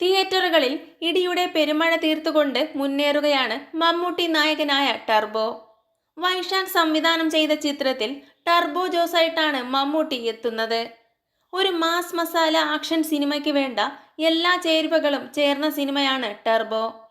തിയേറ്ററുകളിൽ ഇടിയുടെ പെരുമഴ തീർത്തുകൊണ്ട് മുന്നേറുകയാണ് മമ്മൂട്ടി നായകനായ ടർബോ. വൈശാഖ് സംവിധാനം ചെയ്ത ചിത്രത്തിൽ ടർബോ ജോസായിട്ടാണ് മമ്മൂട്ടി എത്തുന്നത്. ഒരു മാസ് മസാല ആക്ഷൻ സിനിമയ്ക്ക് വേണ്ട എല്ലാ ചേരുവകളും ചേർന്ന സിനിമയാണ് ടർബോ.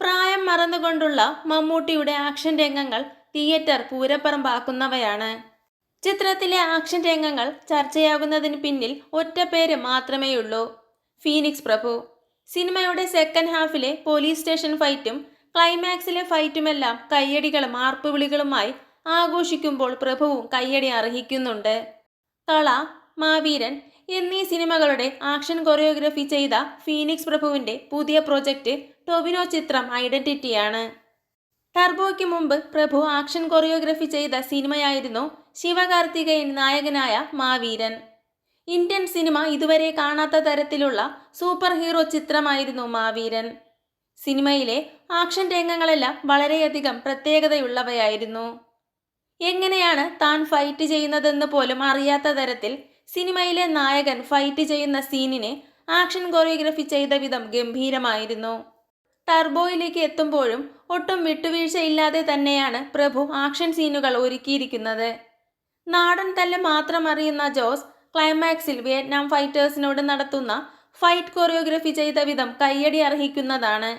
പ്രായം മറന്നുകൊണ്ടുള്ള മമ്മൂട്ടിയുടെ ആക്ഷൻ രംഗങ്ങൾ തിയേറ്റർ പൂരപ്പറമ്പാക്കുന്നവയാണ്. ചിത്രത്തിലെ ആക്ഷൻ രംഗങ്ങൾ ചർച്ചയാകുന്നതിന് പിന്നിൽ ഒറ്റ പേര് മാത്രമേയുള്ളൂ. ഫീനിക്സ് പ്രഭു. സിനിമയുടെ സെക്കൻഡ് ഹാഫിലെ പോലീസ് സ്റ്റേഷൻ ഫൈറ്റും ക്ലൈമാക്സിലെ ഫൈറ്റുമെല്ലാം കയ്യടികളും ആർപ്പുവിളികളുമായി ആഘോഷിക്കുമ്പോൾ പ്രഭുവും കയ്യടി അർഹിക്കുന്നുണ്ട്. കള മാവീരൻ എന്നീ സിനിമകളുടെ ആക്ഷൻ കൊറിയോഗ്രഫി ചെയ്ത ഫീനിക്സ് പ്രഭുവിന്റെ പുതിയ പ്രൊജക്റ്റ് ടൊവിനോ ചിത്രം ഐഡന്റിറ്റിയാണ്. ടർബോയ്ക്ക് മുമ്പ് പ്രഭു ആക്ഷൻ കൊറിയോഗ്രഫി ചെയ്ത സിനിമയായിരുന്നു ശിവകാർത്തികേയൻ നായകനായ മാവീരൻ. ഇന്ത്യൻ സിനിമ ഇതുവരെ കാണാത്ത തരത്തിലുള്ള സൂപ്പർ ഹീറോ ചിത്രമായിരുന്നു മാവീരൻ. സിനിമയിലെ ആക്ഷൻ രംഗങ്ങളെല്ലാം വളരെയധികം പ്രത്യേകതയുള്ളവയായിരുന്നു. എങ്ങനെയാണ് താൻ ഫൈറ്റ് ചെയ്യുന്നതെന്ന് പോലും അറിയാത്ത തരത്തിൽ സിനിമയിലെ നായകൻ ഫൈറ്റ് ചെയ്യുന്ന സീനിനെ ആക്ഷൻ കൊറിയോഗ്രഫി ചെയ്ത വിധം ഗംഭീരമായിരുന്നു. ടർബോയിലേക്ക് എത്തുമ്പോഴും ഒട്ടും വിട്ടുവീഴ്ചയില്ലാതെ തന്നെയാണ് പ്രഭു ആക്ഷൻ സീനുകൾ ഒരുക്കിയിരിക്കുന്നത്. നാടൻ തല്ല് മാത്രം അറിയുന്ന ജോസ് ക്ലൈമാക്സിൽ വിയറ്റ്നാം ഫൈറ്റേഴ്സിനോട് നടത്തുന്ന ഫൈറ്റ് കൊറിയോഗ്രഫി ചെയ്ത വിധം കയ്യടി അർഹിക്കുന്നതാണ്.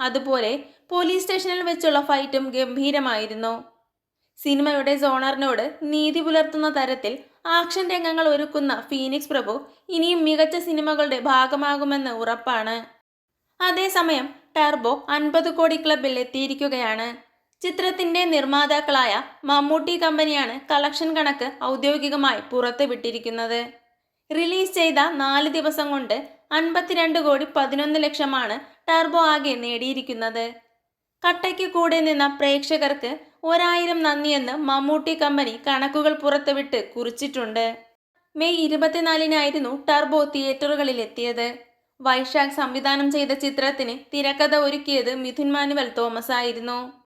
അതുപോലെ പോലീസ് സ്റ്റേഷനിൽ വെച്ചുള്ള ഫൈറ്റും ഗംഭീരമായിരുന്നു. സിനിമയുടെ സോണറിനോട് നീതി പുലർത്തുന്ന തരത്തിൽ ആക്ഷൻ രംഗങ്ങൾ ഒരുക്കുന്ന ഫീനിക്സ് പ്രഭു ഇനിയും മികച്ച സിനിമകളുടെ ഭാഗമാകുമെന്ന് ഉറപ്പാണ്. അതേസമയം ടർബോ അൻപത് കോടി ക്ലബിൽ എത്തിയിരിക്കുകയാണ്. ചിത്രത്തിന്റെ നിർമ്മാതാക്കളായ മമ്മൂട്ടി കമ്പനിയാണ് കളക്ഷൻ കണക്ക് ഔദ്യോഗികമായി പുറത്തുവിട്ടിരിക്കുന്നത്. റിലീസ് ചെയ്ത നാല് ദിവസം കൊണ്ട് അൻപത്തിരണ്ട് കോടി പതിനൊന്ന് ലക്ഷമാണ് ടർബോ ആകെ നേടിയിരിക്കുന്നത്. കട്ടയ്ക്ക് കൂടെ നിന്ന പ്രേക്ഷകർക്ക് ഒരായിരം നന്ദിയെന്ന് മമ്മൂട്ടി കമ്പനി കണക്കുകൾ പുറത്തുവിട്ട് കുറിച്ചിട്ടുണ്ട്. മെയ് ഇരുപത്തിനാലിനായിരുന്നു ടർബോ തിയേറ്ററുകളിൽ എത്തിയത് വൈശാഖ് സംവിധാനം ചെയ്ത ചിത്രത്തിന് തിരക്കഥ ഒരുക്കിയത് മിഥുൻ മാനുവൽ തോമസ് ആയിരുന്നു